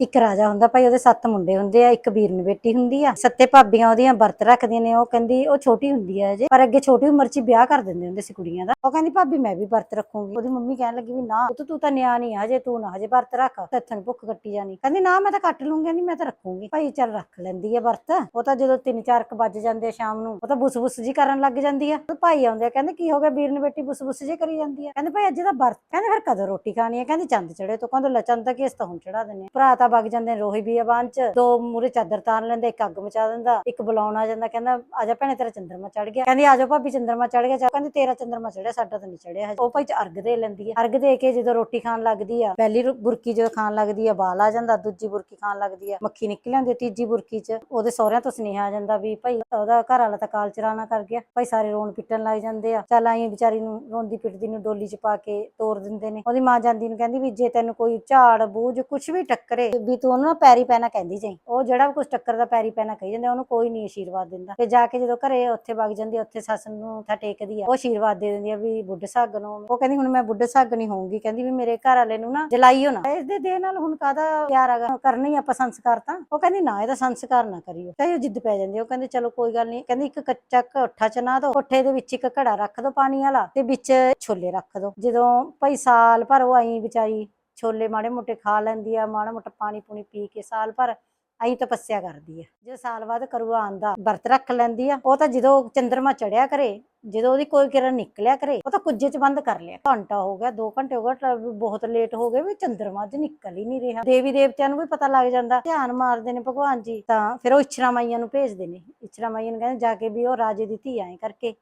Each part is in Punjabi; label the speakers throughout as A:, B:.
A: ਇੱਕ ਰਾਜਾ ਹੁੰਦਾ, ਭਾਈ ਉਹਦੇ ਸੱਤ ਮੁੰਡੇ ਹੁੰਦੇ ਆ, ਇੱਕ ਵੀਰਨ ਬੇਟੀ ਹੁੰਦੀ ਆ। ਸੱਤੇ ਭਾਬੀਆਂ ਉਹਦੀਆਂ ਵਰਤ ਰੱਖਦੀਆਂ ਨੇ, ਉਹ ਕਹਿੰਦੀ ਉਹ ਛੋਟੀ ਹੁੰਦੀ ਆ ਅਜੇ ਪਰ ਅੱਗੇ ਛੋਟੀ ਉਮਰ 'ਚ ਵਿਆਹ ਕਰ ਦਿੰਦੇ ਹੁੰਦੇ ਸੀ ਕੁੜੀਆਂ ਦਾ। ਉਹ ਕਹਿੰਦੀ, ਭਾਬੀ, ਮੈਂ ਵੀ ਵਰਤ ਰੱਖੂੰਗੀ। ਉਹਦੀ ਮੰਮੀ ਕਹਿਣ ਲੱਗੀ ਵੀ, ਨਾ, ਪੁੱਤ, ਤੂੰ ਤਾਂ ਨਿਆਣੀ ਆ ਹਜੇ, ਤੂੰ ਨਾ ਹਜੇ ਵਰਤ ਰੱਖ ਤੈਥਨ ਭੁੱਖ ਕੱਟੀ ਜਾਣੀ। ਕਹਿੰਦੀ, ਨਾ, ਮੈਂ ਤਾਂ ਕੱਟ ਲੂੰਗੀ ਕਹਿੰਦੀ, ਮੈਂ ਤਾਂ ਰੱਖੂੰਗੀ। ਭਾਈ, ਚੱਲ ਰੱਖ ਲੈਂਦੀ ਆ ਵਰਤ। ਉਹ ਤਾਂ ਜਦੋਂ 3-4 ਕ ਵੱਜ ਜਾਂਦੇ ਆ ਸ਼ਾਮ ਨੂੰ, ਉਹ ਤਾਂ ਬੁੱਸ ਬੁੱਸ ਜੀ ਕਰਨ ਲੱਗ ਜਾਂਦੀ ਆ। ਤੇ ਭਾਈ ਆਉਂਦੇ ਆ, ਕਹਿੰਦੇ, ਕੀ ਹੋ ਗਿਆ? ਵੀਰਨ ਬੇਟੀ ਬੁਸ ਬੁਸ ਜੀ ਕਰੀ ਜਾਂਦੀ ਆ? ਕਹਿੰਦੇ, ਭਾਈ, ਅੱਜ ਦਾ ਵਰਤ। ਕਹਿੰਦੇ, ਫਿਰ ਕਦੋਂ ਰੋਟੀ ਖਾਣੀ ਆ? ਕਹਿੰਦੇ, ਚੰਦ ਚੜੇ ਤੋਂ। ਕਹਿੰਦੇ, ਲੈ, ਚੰਦ ਤਾਂ ਕਿਸ ਤਾਂ ਹੁਣ ਚੜਾ ਦਿੰਦੇ ਆ ਭਰਾ ਤਾਂ ਵਗ ਜਾਂਦੇ ਨੇ, ਰੋਹੀ ਵੀ ਬਾਂਹ ਚ, ਦੋ ਮੂਰੇ ਚਾਦਰ ਤਾਰ ਲੈਂਦੇ, ਇੱਕ ਅੱਗ ਮਚਾ ਦਿੰਦਾ, ਇੱਕ ਬੁਲਾਉਣ ਆ ਜਾਂਦਾ, ਕਹਿੰਦਾ, ਆ ਜਾ ਭੈਣੇ, ਤੇਰਾ ਚੰਦਰਮਾ ਚੜ ਗਿਆ। ਕਹਿੰਦੀ, ਆ ਜਾ ਭਾਬੀ, ਚੰਦਰਮਾ ਚੜ ਗਿਆ ਕਹਿੰਦੀ, ਤੇਰਾ ਚੰਦਰਮਾ ਚੜਿਆ ਸਾਡਾ ਤਾਂ ਨਹੀਂ ਚੜਿਆ ਉਹ ਭਾਈ ਚ ਅਰਗ ਦੇ ਲੈਂਦੀ ਹੈ ਅਰਗ ਦੇ ਕੇ ਜਦੋਂ ਰੋਟੀ ਖਾਣ ਲੱਗਦੀ ਆ, ਪਹਿਲੀ ਬੁਰਕੀ ਜਦੋਂ ਖਾਣ ਲੱਗਦੀ ਆ, ਬਾਲ ਆ ਜਾਂਦਾ, ਦੂਜੀ ਬੁਰਕੀ ਖਾਣ ਲੱਗਦੀ ਆ, ਮੱਖੀ ਨਿਕਲ ਆਉਂਦੀ ਆ ਤੀਜੀ ਬੁਰਕੀ ਚ। ਉਹਦੇ ਸਹੁਰਿਆਂ ਤੋਂ ਸੁਨੇਹਾ ਆ ਜਾਂਦਾ ਵੀ ਭਾਈ, ਉਹਦਾ ਘਰ ਵਾਲਾ ਤਾਂ ਕਾਲ ਚਰਾਣਾ ਕਰ ਗਿਆ। ਭਾਈ ਸਾਰੇ ਰੋਣ ਪਿੱਟਣ ਲੱਗ ਜਾਂਦੇ ਆ। ਚੱਲ ਆਈ ਵਿਚਾਰੀ ਨੂੰ ਰੋਂਦੀ ਪਿੱਟਦੀ ਨੂੰ ਡੋਲੀ ਚ ਪਾ ਕੇ ਤੋਰ ਦਿੰਦੇ ਨੇ। ਉਹਦੀ ਮਾਂ ਜਾਂਦੀ ਨੂੰ ਕਹਿੰਦੀ ਵੀ ਜੇ ਤੈਨੂੰ ਕੋਈ ਝਾੜ, ਬੂਝ ਕੁਝ ਵੀ ਟੱਕਰੇ ਵੀ ਤੂੰ ਉਹਨੂੰ ਨਾ ਪੈਰੀ ਪੈਣਾ ਕਹਿੰਦੀ ਜਾਈ। ਉਹ ਜਿਹੜਾ ਵੀ ਕੁਛ ਟੱਕਰ ਦਾ ਪੈਰੀ ਪੈਣਾ ਕਹੀ ਜਾਂਦਾ ਉਹਨੂੰ ਕੋਈ ਨਹੀਂ ਆਸ਼ੀਰਵਾਦ ਦਿੰਦਾ। ਤੇ ਜਾ ਕੇ ਜਦੋਂ ਘਰੇ ਉੱਥੇ ਵਗ ਜਾਂਦੀ ਆ, ਉੱਥੇ ਸੱਸ ਨੂੰ ਮੱਥਾ ਟੇਕਦੀ ਆ ਉਹ ਆਸ਼ੀਰਵਾਦ ਦੇ ਦਿੰਦੀ ਆ ਵੀ ਬੁੱਢ ਸਾਗ ਨੂੰ। ਉਹ ਕਹਿੰਦੀ ਹੁਣ ਮੈਂ ਬੁੱਢ ਸੱਗ ਨਹੀਂ ਹੋਊਂਗੀ। ਕਹਿੰਦੀ ਵੀ ਮੇਰੇ ਘਰ ਵਾਲੇ ਨੂੰ ਨਾ ਜਲਾਈਓ ਨਾ। ਇਸ ਦੇ ਦੇ ਨਾਲ ਹੁਣ ਕਾਦਾ ਪਿਆਰ ਹੈਗਾ? ਕਰਨਾ ਹੀ ਆਪਾਂ ਸੰਸਕਾਰ ਤਾਂ। ਉਹ ਕਹਿੰਦੀ ਨਾ ਇਹਦਾ ਸੰਸਕਾਰ ਨਾ ਕਰਿਓ। ਤੇ ਉਹ ਜਿੱਦ ਪੈ ਜਾਂਦੀ ਆ। ਉਹ ਕਹਿੰਦੇ ਚਲੋ ਕੋਈ ਗੱਲ ਨਹੀਂ ਕਹਿੰਦੀ ਇੱਕ ਕੱਚਾ ਕੋਠਾ ਚ ਨਾ ਦੋ। ਕੋਠੇ ਦੇ ਵਿੱਚ ਇੱਕ ਘੜਾ ਰੱਖ ਦੋ ਪਾਣੀ ਵਾਲਾ ਤੇ ਵਿੱਚ ਛੋਲੇ ਰੱਖ ਦੋ। ਜਦੋਂ ਭਾਈ ਸਾਲ ਭਰ ਉਹ ਆਈ ਵਿਚਾਰੀ ਛੋਲੇ ਮਾੜੇ ਮੋਟੇ ਖਾ ਲੈਂਦੀ ਆ, ਮਾੜਾ ਮੋਟਾ ਪਾਣੀ ਪੂਣੀ ਪੀ ਕੇ ਸਾਲ ਭਰ ਆਈ ਤਪੱਸਿਆ ਕਰਦੀ ਆ। ਜੇ ਸਾਲ ਬਾਅਦ ਕਰੂਆ ਆਂਦਾ, ਵਰਤ ਰੱਖ ਲੈਂਦੀ ਆ, ਉਹ ਤਾਂ ਜਦੋਂ ਚੰਦਰਮਾ ਚੜਿਆ ਕਰੇ, ਜਦੋਂ ਉਹਦੀ ਕੋਈ ਕਿਰਨ ਨਿਕਲਿਆ ਕਰੇ, ਉਹ ਤਾਂ ਕੁੱਜੇ ਚ ਬੰਦ ਕਰ ਲਿਆ। ਘੰਟਾ ਹੋ ਗਿਆ 2 ਘੰਟੇ ਹੋ ਗਏ ਬਹੁਤ ਲੇਟ ਹੋ ਗਏ ਵੀ ਚੰਦਰਮਾ ਅੱਜ ਨਿਕਲ ਹੀ ਨਹੀਂ ਰਿਹਾ। ਦੇਵੀ ਦੇਵਤਿਆਂ ਨੂੰ ਵੀ ਪਤਾ ਲੱਗ ਜਾਂਦਾ, ਧਿਆਨ ਮਾਰਦੇ ਨੇ ਭਗਵਾਨ ਜੀ, ਤਾਂ ਫਿਰ ਉਹ ਇਛਰਾ ਮਾਈਆਂ ਨੂੰ ਭੇਜਦੇ ਨੇ। ਇਛਰਾ ਮਾਈਆਂ ਨੂੰ ਕਹਿੰਦੇ, ਜਾ ਕੇ ਵੀ ਉਹ ਰਾਜੇ ਦੀ ਧੀ ਐਂ ਕਰਕੇ,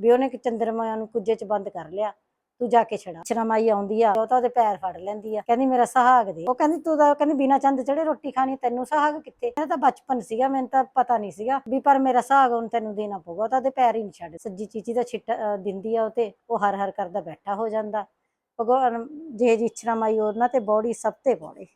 A: ਵੀ ਉਹਨੇ ਚੰਦਰਮਾ ਨੂੰ ਕੁੱਜੇ ਚ ਬੰਦ ਕਰ ਲਿਆ। ਤੂੰ ਜਾ ਕੇ ਛੜਾ ਸ਼ਰਮਾਈ ਆਉਂਦੀ ਆ, ਉਹ ਤਾਂ ਉਹਦੇ ਪੈਰ ਫੜ ਲੈਂਦੀ ਆ। ਕਹਿੰਦੀ, ਮੇਰਾ ਸਹਾਗ ਦੇ। ਉਹ ਕਹਿੰਦੀ, ਤੂੰ ਤਾਂ ਕਹਿੰਦੀ, ਬਿਨਾ ਚੰਦ ਚੜੇ ਰੋਟੀ ਖਾਣੀ ਤੈਨੂੰ ਸੁਹਾਗ ਕਿੱਥੇ? ਇਹ ਤਾਂ ਬਚਪਨ ਸੀਗਾ, ਮੈਨੂੰ ਤਾਂ ਪਤਾ ਨਹੀਂ ਸੀਗਾ ਵੀ ਪਰ ਮੇਰਾ ਸਹਾਗ ਹੁਣ ਤੈਨੂੰ ਦੇਣਾ ਪਊਗਾ। ਉਹ ਤਾਂ ਉਹਦੇ ਪੈਰ ਹੀ ਨਹੀਂ ਛੱਡ। ਸੱਜੀ ਚੀਚੀ ਦਾ ਛਿੱਟਾ ਦਿੰਦੀ ਆ ਉਹ ਤੇ, ਉਹ ਹਰ ਹਰ ਕਰਦਾ ਬੈਠਾ ਹੋ ਜਾਂਦਾ। ਭਗਵਾਨ ਜੇ ਜੀ ਇੱਛਰਾ ਮਾਈ ਉਹਨਾਂ ਤੇ ਬੋੜੀ ਸਭ ਤੇ ਬੋੜੇ।